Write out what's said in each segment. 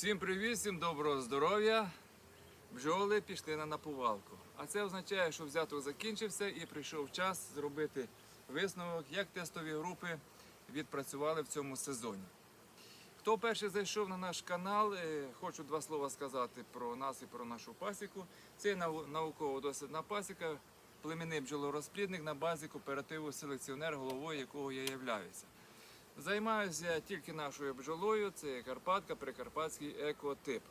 Всім привіт, всім доброго здоров'я. Бджоли пішли на напувалку. А це означає, що взяток закінчився і прийшов час зробити висновок, як тестові групи відпрацювали в цьому сезоні. Хто перший зайшов на наш канал, е, хочу два слова сказати про нас і про нашу пасіку. Це науково-дослідна пасіка, племінний бджолорозплідник на базі кооперативу селекціонер, головою якого я являюся. Займаюся тільки нашою бджолою, це Карпатка, Прикарпатський екотип.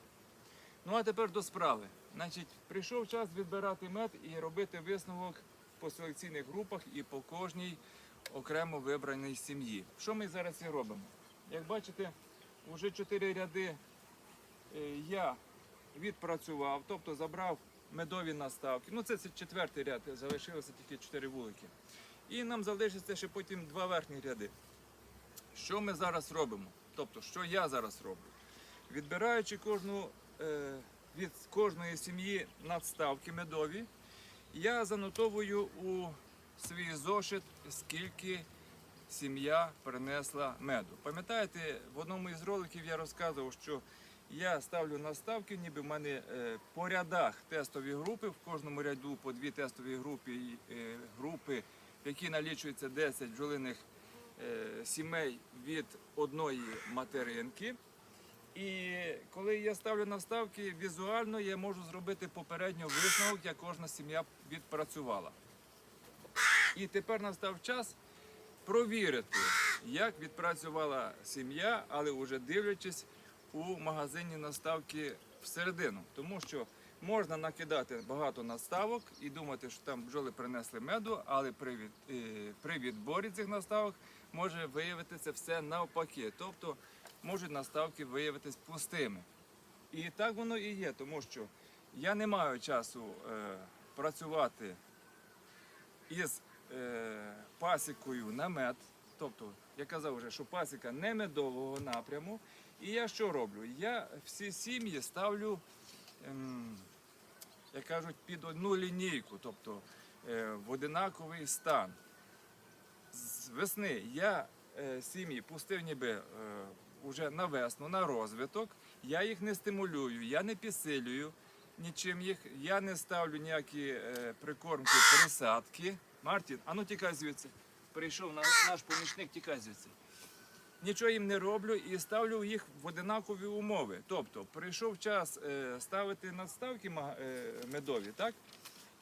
Ну а тепер до справи. Значить, прийшов час відбирати мед і робити висновок по селекційних групах і по кожній окремо вибраній сім'ї. Що ми зараз і робимо? Як бачите, вже чотири ряди е, я відпрацював, тобто забрав медові наставки. Ну, це, четвертий ряд, залишилося тільки чотири вулики. І нам залишиться ще потім два верхні ряди. Що ми зараз робимо? Тобто, що я зараз роблю? Відбираючи кожну, е, від кожної сім'ї надставки медові, я занотовую у свій зошит, скільки сім'я принесла меду. Пам'ятаєте, в одному із роликів я розказував, що я ставлю наставки, ніби в мене е, по рядах тестові групи, в кожному ряду по дві тестові групи, е, групи в які налічується 10 бджолиних сімей від одної материнки. І коли я ставлю наставки, візуально я можу зробити попередньо висновок, як кожна сім'я відпрацювала. І тепер настав час провірити, як відпрацювала сім'я, але вже дивлячись у магазині наставки всередину. Тому що можна накидати багато наставок і думати, що там бджоли принесли меду, але при, е, відборі цих наставок може виявитися все навпаки. Тобто можуть наставки виявитись пустими. І так воно і є, тому що я не маю часу е, працювати із е, пасікою на мед. Тобто, я казав вже, що пасіка не медового напряму. І я що роблю? Я всі сім'ї ставлю, ем, як кажуть, під одну лінійку, тобто е, в одинаковий стан. Весни я е, сім'ї пустив ніби е, уже на весну, на розвиток. Я їх не стимулюю, я не підсилюю нічим їх, я не ставлю ніякі е, прикормки, присадки. Мартін, а ну тікай звідси. Прийшов наш, наш помічник, тікай звідси. Нічого їм не роблю і ставлю їх в одинакові умови. Тобто, прийшов час е, ставити надставки е, медові, так?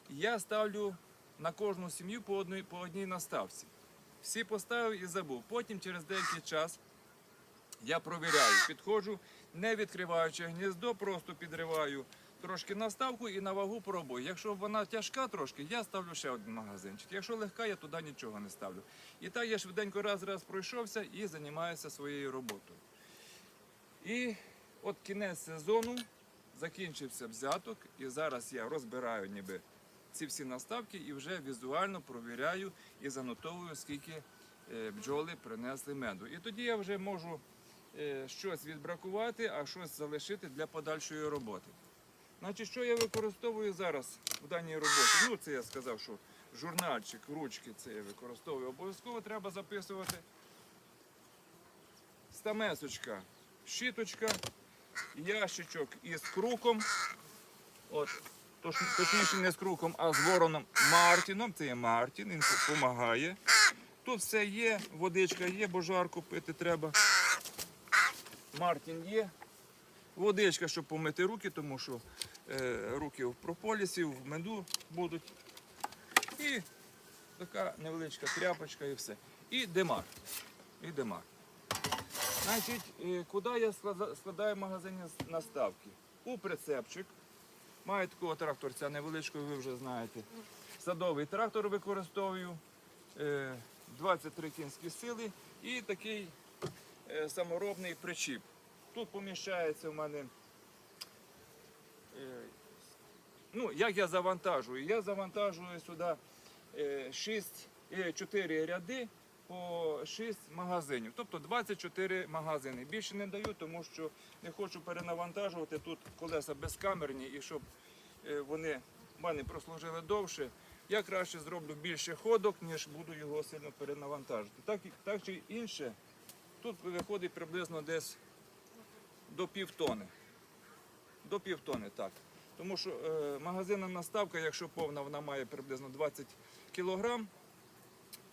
Я ставлю на кожну сім'ю по одній, по одній наставці. Всі поставив і забув. Потім через деякий час я провіряю, підходжу, не відкриваючи гніздо, просто підриваю трошки наставку і на вагу пробую. Якщо вона тяжка трошки, я ставлю ще один магазинчик. Якщо легка, я туди нічого не ставлю. І так я швиденько раз-раз пройшовся і займаюся своєю роботою. І от кінець сезону закінчився взяток, і зараз я розбираю ніби ці всі наставки і вже візуально провіряю і занотовую, скільки е, бджоли принесли меду. І тоді я вже можу е, щось відбракувати, а щось залишити для подальшої роботи. Значить, що я використовую зараз в даній роботі? Ну, це я сказав, що журнальчик, ручки це я використовую. Обов'язково треба записувати. Стамесочка, щіточка, ящичок із круком. От, точ- точніше не з круком, а з вороном Мартіном. Це є Мартін, він допомагає. Тут все є, водичка є, бо жарко пити треба. Мартін є. Водичка, щоб помити руки, тому що е, руки в прополісі, в меду будуть. І така невеличка тряпочка і все. І демар. І демар. Значить, е, куди я складаю магазинні с- наставки? У прицепчик. Маю такого тракторця невеличкого, ви вже знаєте. Садовий трактор використовую. е, 23 кінські сили і такий е, саморобний причіп. Тут поміщається в мене. е, Ну, як я завантажую? Я завантажую сюди 6, 4 ряди по 6 магазинів. Тобто 24 магазини. Більше не даю, тому що не хочу перенавантажувати. Тут колеса безкамерні і щоб е, вони в мене прослужили довше. Я краще зроблю більше ходок, ніж буду його сильно перенавантажити. Так, так чи інше, тут виходить приблизно десь до півтони. До півтони, так. Тому що е, магазинна наставка, якщо повна, вона має приблизно 20 кілограм.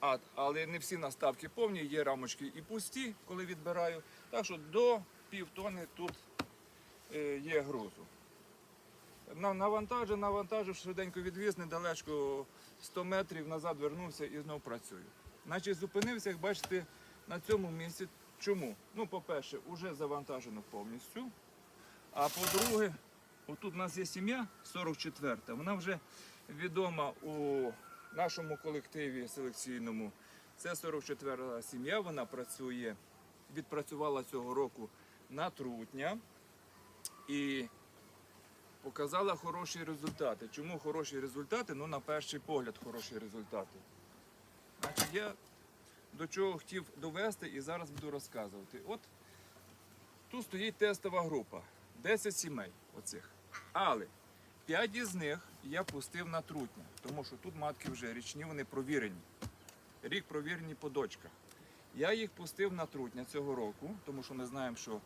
А, але не всі наставки повні, є рамочки і пусті, коли відбираю. Так що до півтони тут е, є грузу. На, навантажив, навантажив, швиденько відвіз, недалечко 100 метрів назад вернувся і знов працюю. Значить, зупинився, як бачите, на цьому місці. Чому? Ну, по-перше, вже завантажено повністю. А по-друге, отут у нас є сім'я 44-та, вона вже відома у нашому колективі селекційному. Це 44-та сім'я, вона працює, відпрацювала цього року на трутня і показала хороші результати. Чому хороші результати? Ну, на перший погляд, хороші результати. Значить, я до чого хотів довести і зараз буду розказувати. От тут стоїть тестова група, 10 сімей оцих. Але 5 із них я пустив на трутня, тому що тут матки вже річні, вони провірені. Рік провірені по дочках. Я їх пустив на трутня цього року, тому що ми знаємо, що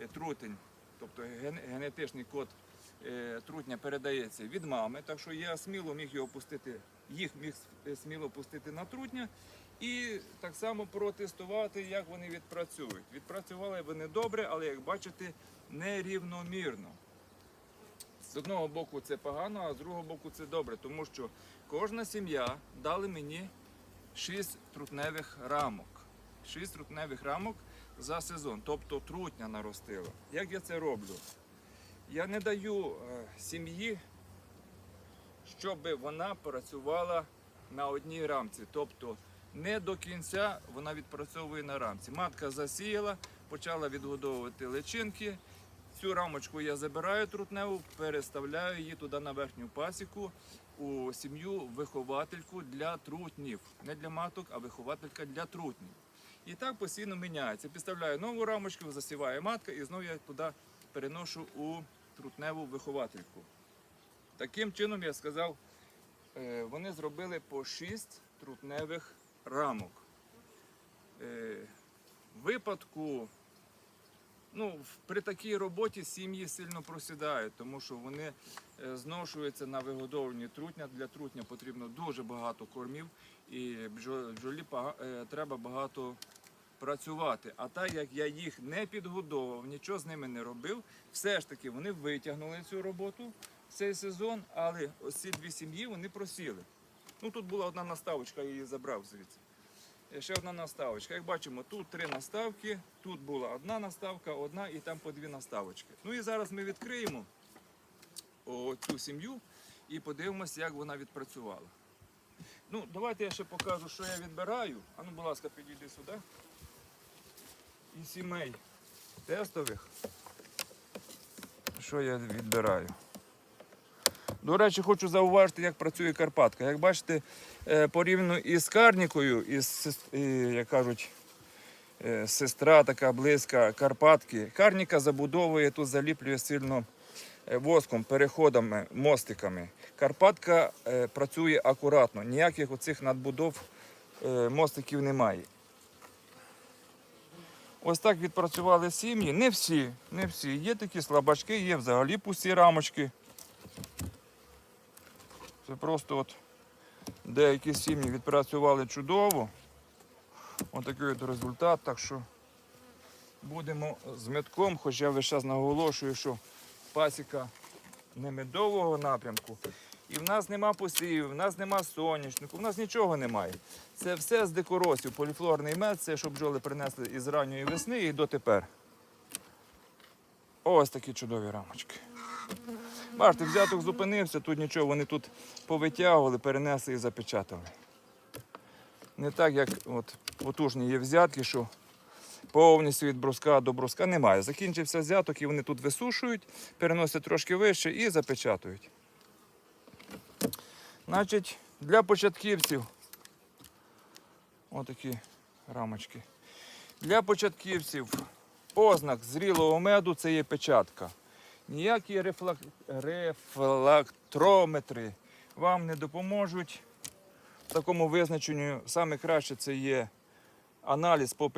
е, трутень, тобто генетичний код е, трутня передається від мами, так що я сміло міг його пустити, їх міг е, сміло пустити на трутня і так само протестувати, як вони відпрацюють. Відпрацювали вони добре, але як бачите, нерівномірно. З одного боку це погано, а з другого боку це добре, тому що кожна сім'я дали мені 6 трутневих рамок. 6 трутневих рамок за сезон, тобто трутня наростила. Як я це роблю? Я не даю е, сім'ї, щоб вона працювала на одній рамці. Тобто не до кінця вона відпрацьовує на рамці. Матка засіяла, почала відгодовувати личинки. Цю рамочку я забираю трутневу, переставляю її туди на верхню пасіку у сім'ю виховательку для трутнів. Не для маток, а вихователька для трутнів. І так постійно міняється. Підставляю нову рамочку, засіває матка, і знову я туди переношу у трутневу виховательку. Таким чином, я сказав, е, вони зробили по 6 трутневих рамок. Е, В випадку, ну, при такій роботі сім'ї сильно просідають, тому що вони е, зношуються на вигодовлені трутня. Для трутня потрібно дуже багато кормів і бджо- бджолі е, треба багато працювати. А так як я їх не підгодовував, нічого з ними не робив, все ж таки вони витягнули цю роботу цей сезон, але ось ці дві сім'ї вони просіли. Ну тут була одна наставочка, я її забрав звідси. Ще одна наставочка. Як бачимо, тут три наставки, тут була одна наставка, одна і там по дві наставочки. Ну і зараз ми відкриємо цю сім'ю і подивимося, як вона відпрацювала. Ну, давайте я ще покажу, що я відбираю. А ну, будь ласка, підійди сюди. І сімей тестових. Що я відбираю? До речі, хочу зауважити, як працює Карпатка. Як бачите, е, порівняно із Карнікою, із, як кажуть, е, сестра така близька Карпатки. Карніка забудовує тут заліплює сильно е, воском, переходами, мостиками. Карпатка працює акуратно, ніяких оцих надбудов мостиків немає. Ось так відпрацювали сім'ї. Не всі, не всі. Є такі слабачки, є взагалі пусті рамочки. Це просто от деякі сім'ї відпрацювали чудово. Ось такий от результат. Так що будемо з метком, хоча я весь час наголошую, що пасіка не медового напрямку. І в нас нема посівів, в нас нема соняшнику, в нас нічого немає. Це все з дикоросів, поліфлорний мед, це що бджоли принесли із ранньої весни і дотепер. Ось такі чудові рамочки. Бачите, взяток зупинився, тут нічого, вони тут повитягували, перенесли і запечатали. Не так, як от, потужні є взятки, що повністю від бруска до бруска немає. Закінчився взяток і вони тут висушують, переносять трошки вище і запечатують. Значить, для початківців отакі рамочки. Для початківців ознак зрілого меду це є печатка. Ніякі рефлак... рефлактрометри вам не допоможуть в такому визначенню. Саме краще це є аналіз по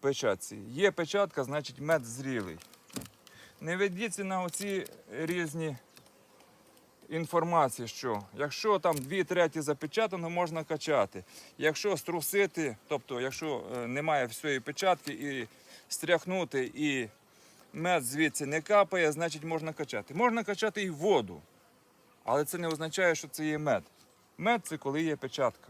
печатці. Є печатка, значить мед зрілий. Не ведіться на оці різні інформації, що якщо там дві треті запечатано, можна качати. Якщо струсити, тобто, якщо е, немає всієї печатки і стряхнути, і мед звідси не капає, значить можна качати. Можна качати і воду, але це не означає, що це є мед. Мед це коли є печатка.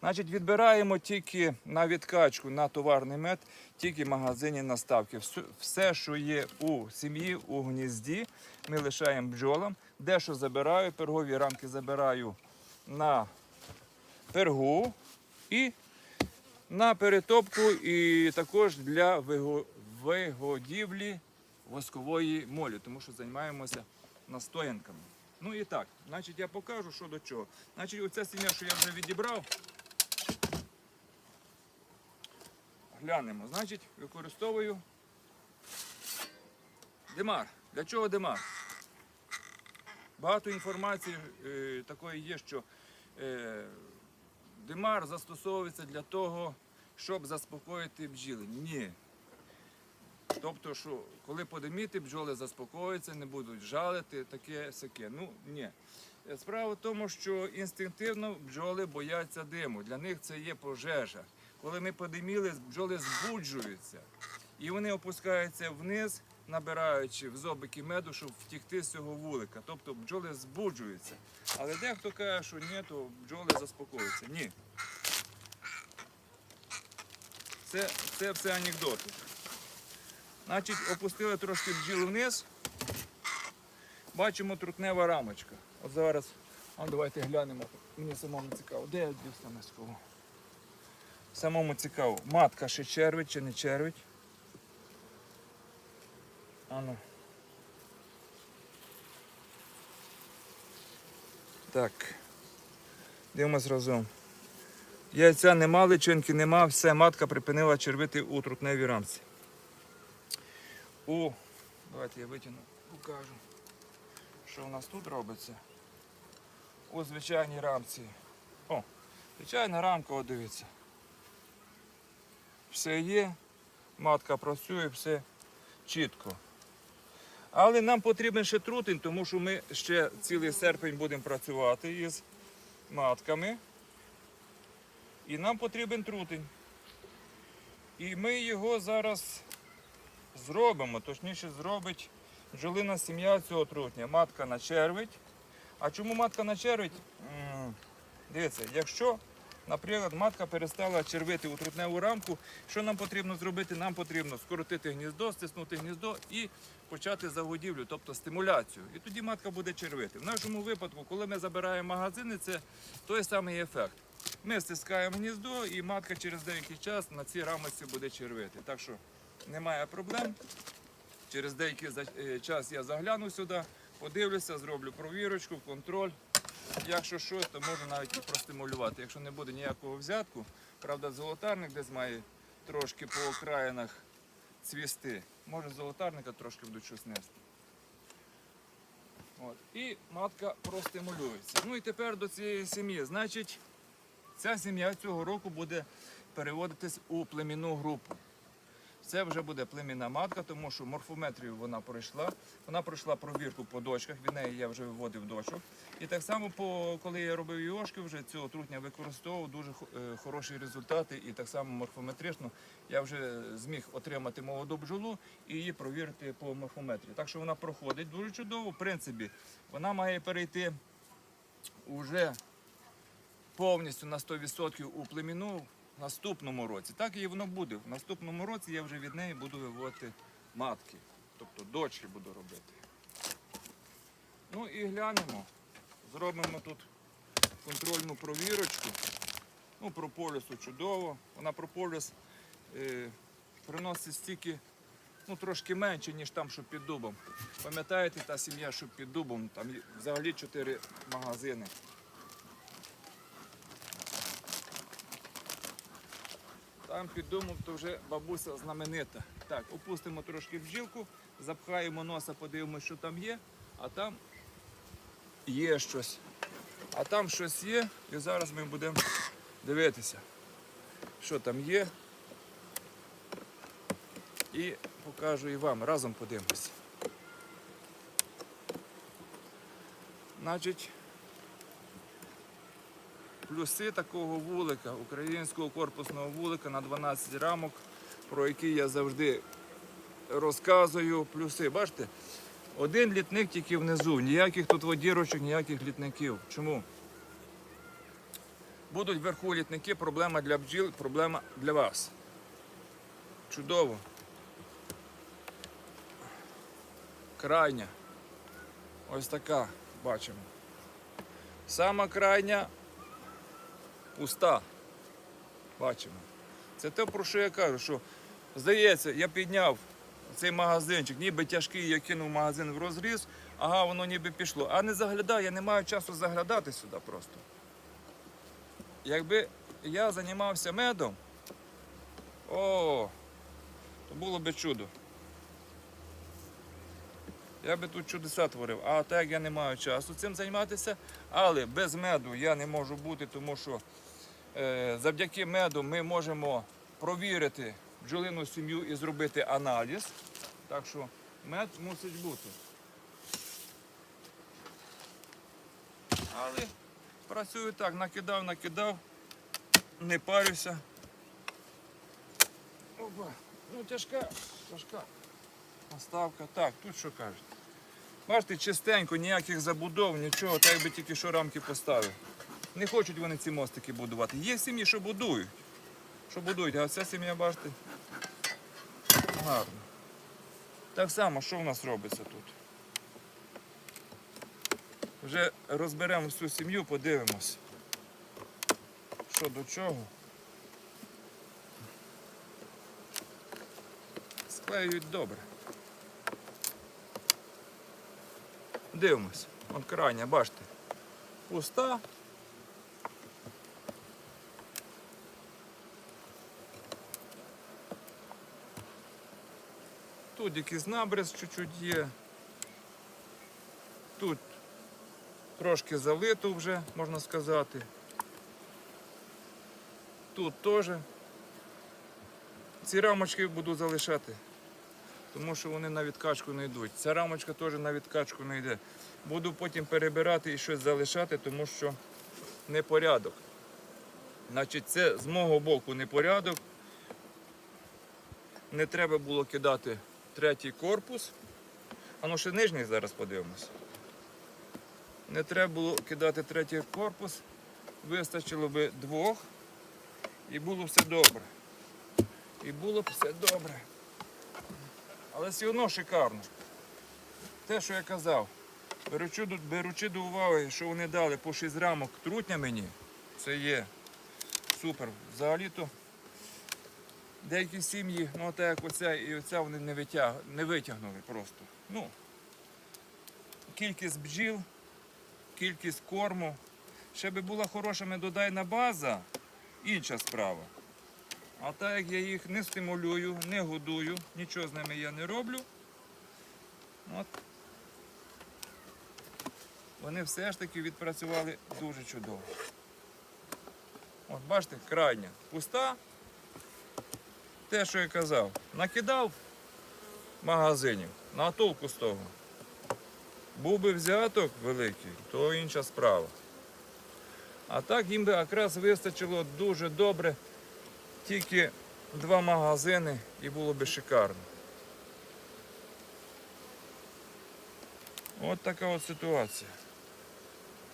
Значить, відбираємо тільки на відкачку на товарний мед, тільки магазинні наставки. Всю- Все, що є у сім'ї, у гнізді, ми лишаємо бджолам. Дещо забираю, пергові рамки забираю на пергу і на перетопку, і також для виго- вигодівлі воскової молі, тому що займаємося настоянками. Ну і так, значить, я покажу, що до чого. Значить, оця сім'я, що я вже відібрав, глянемо. Значить, використовую димар. Для чого димар? Багато інформації е, такої є, що е, димар застосовується для того, щоб заспокоїти бджіли. Ні. Тобто, що коли подиміти, бджоли заспокоюються, не будуть жалити, таке сяке. Ну ні. Справа в тому, що інстинктивно бджоли бояться диму. Для них це є пожежа. Коли ми подиміли, бджоли збуджуються. І вони опускаються вниз, набираючи в зобики меду, щоб втікти з цього вулика. Тобто бджоли збуджуються. Але дехто каже, що ні, то бджоли заспокоюються. Ні. Це все анекдоти. Значить, опустили трошки бджіл вниз. Бачимо трутнева рамочка. От зараз, а давайте глянемо. Мені самому цікаво. Де я дістану з кого? Самому цікаво. Матка ще червить чи не червить. Ану. Так. Дивимось разом. Яйця нема, личинки нема, все, матка припинила червити у трутневій рамці. У, давайте я витягну, покажу, що у нас тут робиться. У звичайній рамці. О, звичайна рамка, от дивіться. Все є, матка працює, все чітко. Але нам потрібен ще трутень, тому що ми ще цілий серпень будемо працювати із матками. І нам потрібен трутень. І ми його зараз зробимо, точніше зробить бджолина сім'я цього трутня. Матка на червить. А чому матка на червить? Дивіться, якщо, наприклад, матка перестала червити у трутневу рамку, що нам потрібно зробити? Нам потрібно скоротити гніздо, стиснути гніздо і почати загодівлю, тобто стимуляцію. І тоді матка буде червити. В нашому випадку, коли ми забираємо магазини, це той самий ефект. Ми стискаємо гніздо і матка через деякий час на цій рамочці буде червити. Так що немає проблем. Через деякий е, час я загляну сюди, подивлюся, зроблю провірочку, контроль. Якщо щось, то можна навіть і простимулювати. Якщо не буде ніякого взятку, правда, золотарник десь має трошки по окраїнах цвісти. Може золотарника трошки будуть щось нести. От. І матка простимулюється. Ну і тепер до цієї сім'ї. Значить, ця сім'я цього року буде переводитись у племінну групу. Це вже буде племінна матка, тому що морфометрію вона пройшла. Вона пройшла провірку по дочках, від неї я вже виводив дочок. І так само, по, коли я робив йошки, вже цього трутня використовував дуже е, хороші результати. І так само морфометрично я вже зміг отримати молоду бджолу і її провірити по морфометрії. Так що вона проходить дуже чудово. В принципі, вона має перейти уже повністю на 100% у племіну наступному році. Так і воно буде. В наступному році я вже від неї буду виводити матки, тобто дочки буду робити. Ну і глянемо. Зробимо тут контрольну провірочку. Ну, прополісу чудово. Вона прополіс е, приносить стільки, ну трошки менше, ніж там, що під дубом. Пам'ятаєте, та сім'я, що під дубом, там взагалі 4 магазини. там під то вже бабуся знаменита. Так, опустимо трошки бджілку, запхаємо носа, подивимося, що там є, а там є щось. А там щось є, і зараз ми будемо дивитися, що там є. І покажу і вам. Разом подивимось. Значить, плюси такого вулика, українського корпусного вулика на 12 рамок, про який я завжди розказую. Плюси, бачите, один літник тільки внизу, ніяких тут водірочок, ніяких літників. Чому? Будуть вверху літники, проблема для бджіл, проблема для вас. Чудово. Крайня. Ось така, бачимо. Сама крайня пуста. Бачимо. Це те, про що я кажу, що здається, я підняв цей магазинчик, ніби тяжкий, я кинув магазин в розріз, ага, воно ніби пішло. А не заглядаю, я не маю часу заглядати сюди просто. Якби я займався медом, о, то було би чудо. Я би тут чудеса творив. А так я не маю часу цим займатися, але без меду я не можу бути, тому що завдяки меду ми можемо провірити бджолину сім'ю і зробити аналіз. Так що мед мусить бути. Але працюю так, накидав, накидав, не парюся. Опа, ну тяжка, тяжка. Наставка. Так, тут що кажуть. Бачите, чистенько, ніяких забудов, нічого, так би тільки що рамки поставив. Не хочуть вони ці мостики будувати. Є сім'ї, що будують. Що будують, а ця сім'я, бачите, гарно. Так само, що в нас робиться тут? Вже розберемо всю сім'ю, подивимось. Що до чого. Склеюють добре. Дивимось. От крайня, бачите. Пуста. Тут якийсь набрез чуть-чуть є. Тут трошки залито вже, можна сказати. Тут теж. Ці рамочки буду залишати тому що вони на відкачку не йдуть. Ця рамочка теж на відкачку не йде. Буду потім перебирати і щось залишати, тому що непорядок. Значить, це з мого боку непорядок. Не треба було кидати третій корпус. А ну ще нижній зараз подивимось. Не треба було кидати третій корпус. Вистачило би двох і було все добре. І було б все добре. Але все одно шикарно. Те, що я казав, беручи, беручи до уваги, що вони дали по 6 рамок трутня мені, це є супер. Взагалі-то деякі сім'ї, ну так як оця і оця вони не, витяг, не витягнули просто. Ну, кількість бджіл, кількість корму. Ще би була хороша медодайна база, інша справа. А так як я їх не стимулюю, не годую, нічого з ними я не роблю. От. Вони все ж таки відпрацювали дуже чудово. От бачите, крайня пуста. Те, що я казав, накидав магазинів, на толку з того. Був би взяток великий, то інша справа. А так їм би якраз вистачило дуже добре тільки два магазини і було би шикарно. От така от ситуація.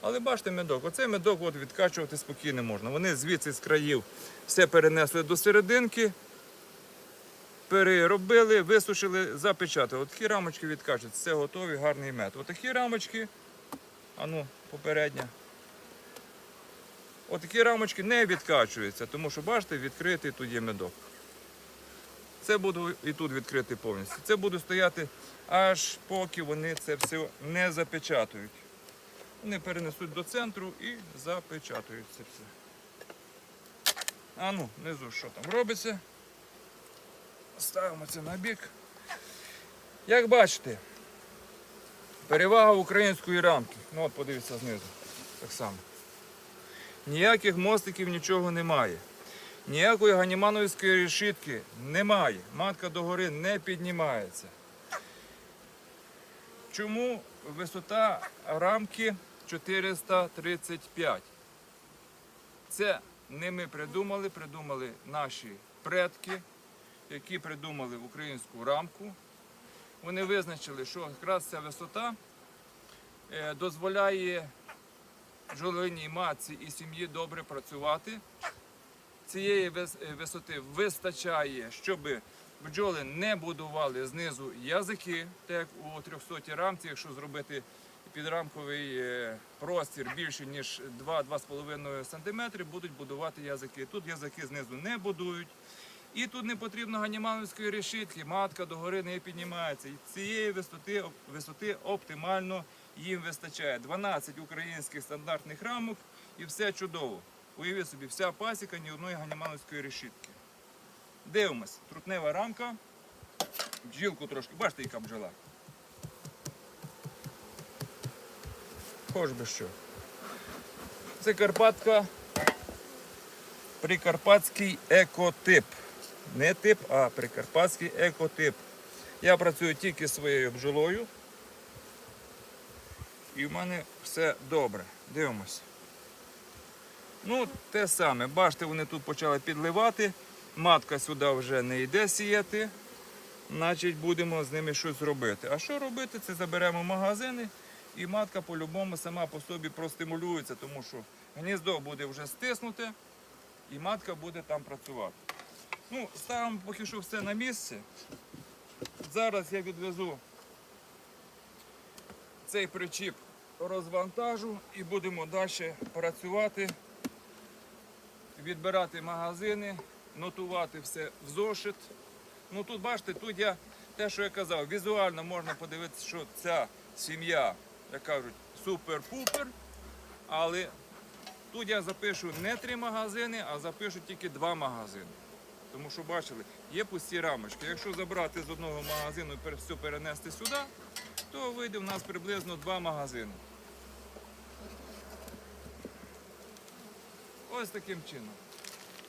Але бачите медок, оцей медок от відкачувати спокійно можна. Вони звідси з країв все перенесли до серединки, переробили, висушили, запечатали. От такі рамочки відкачують, все готові, гарний мед. Отакі рамочки, а ну, попередня. Отакі рамочки не відкачуються, тому що бачите, відкритий тут є медок. Це буду і тут відкритий повністю. Це буду стояти аж поки вони це все не запечатують. Вони перенесуть до центру і запечатують це все. А ну, внизу що там робиться. Ставимо це на бік. Як бачите, перевага української рамки. Ну от подивіться знизу. Так само. Ніяких мостиків нічого немає. Ніякої ганімановської решітки немає. Матка догори не піднімається. Чому висота рамки 435. Це не ми придумали, придумали наші предки, які придумали в українську рамку. Вони визначили, що якраз ця висота е, дозволяє бджолиній матці і сім'ї добре працювати. Цієї е, висоти вистачає, щоб бджоли не будували знизу язики, так у 300 рамці, якщо зробити підрамковий е, простір більше ніж 2-2,5 см, будуть будувати язики. Тут язики знизу не будують. І тут не потрібно ганімановської решітки, матка догори не піднімається. І цієї висоти, висоти оптимально їм вистачає. 12 українських стандартних рамок і все чудово. Уявіть собі, вся пасіка ні одної ганімановської решітки. Дивимось, трутнева рамка, бджілку трошки, бачите, яка бджола. Хоч би що. Це Карпатка Прикарпатський екотип. Не тип, а прикарпатський екотип. Я працюю тільки своєю бджолою. І в мене все добре. Дивимось. Ну, те саме. Бачите, вони тут почали підливати. Матка сюди вже не йде сіяти. Значить, будемо з ними щось робити. А що робити? Це заберемо магазини, і матка по-любому сама по собі простимулюється, тому що гніздо буде вже стиснуте, і матка буде там працювати. Ну, ставимо поки що все на місце. Зараз я відвезу цей причіп розвантажу і будемо далі працювати, відбирати магазини, нотувати все в зошит. Ну тут бачите, тут я те, що я казав, візуально можна подивитися, що ця сім'я, як кажуть, супер-пупер, але тут я запишу не три магазини, а запишу тільки два магазини. Тому що бачили, є пусті рамочки. Якщо забрати з одного магазину і все перенести сюди, то вийде в нас приблизно два магазини. Ось таким чином.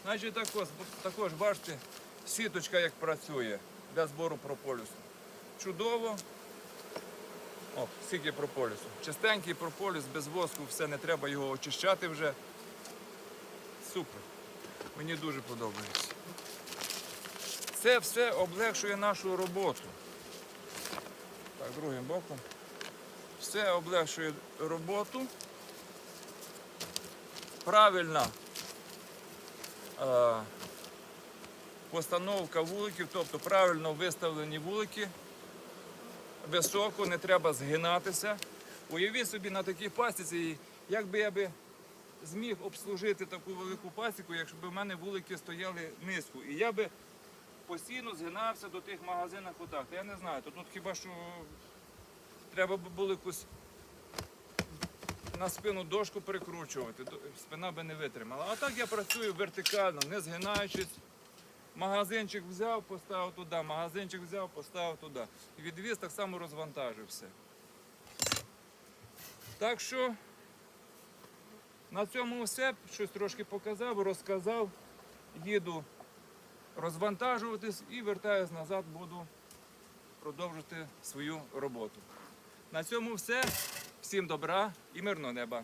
Значить, також, також бачите, сіточка як працює для збору прополісу. Чудово. О, скільки прополісу. Чистенький прополіс, без воску, все не треба його очищати вже. Супер. Мені дуже подобається. Це все облегшує нашу роботу. Так, другим боком. Все облегшує роботу. Правильна е, постановка вуликів, тобто правильно виставлені вулики. Високо, не треба згинатися. Уявіть собі на такій пасіці, як би я би зміг обслужити таку велику пасіку, якщо б в мене вулики стояли низько. І я би постійно згинався до тих магазинах отак. Та я не знаю, то тут хіба що треба було якусь на спину дошку прикручувати, спина би не витримала. А так я працюю вертикально, не згинаючись. Магазинчик взяв, поставив туди, магазинчик взяв, поставив туди. І відвіз так само розвантажив все. Так що на цьому все. Щось трошки показав, розказав. Їду розвантажуватись і вертаюсь назад, буду продовжити свою роботу. На цьому все. Всім добра і мирного неба.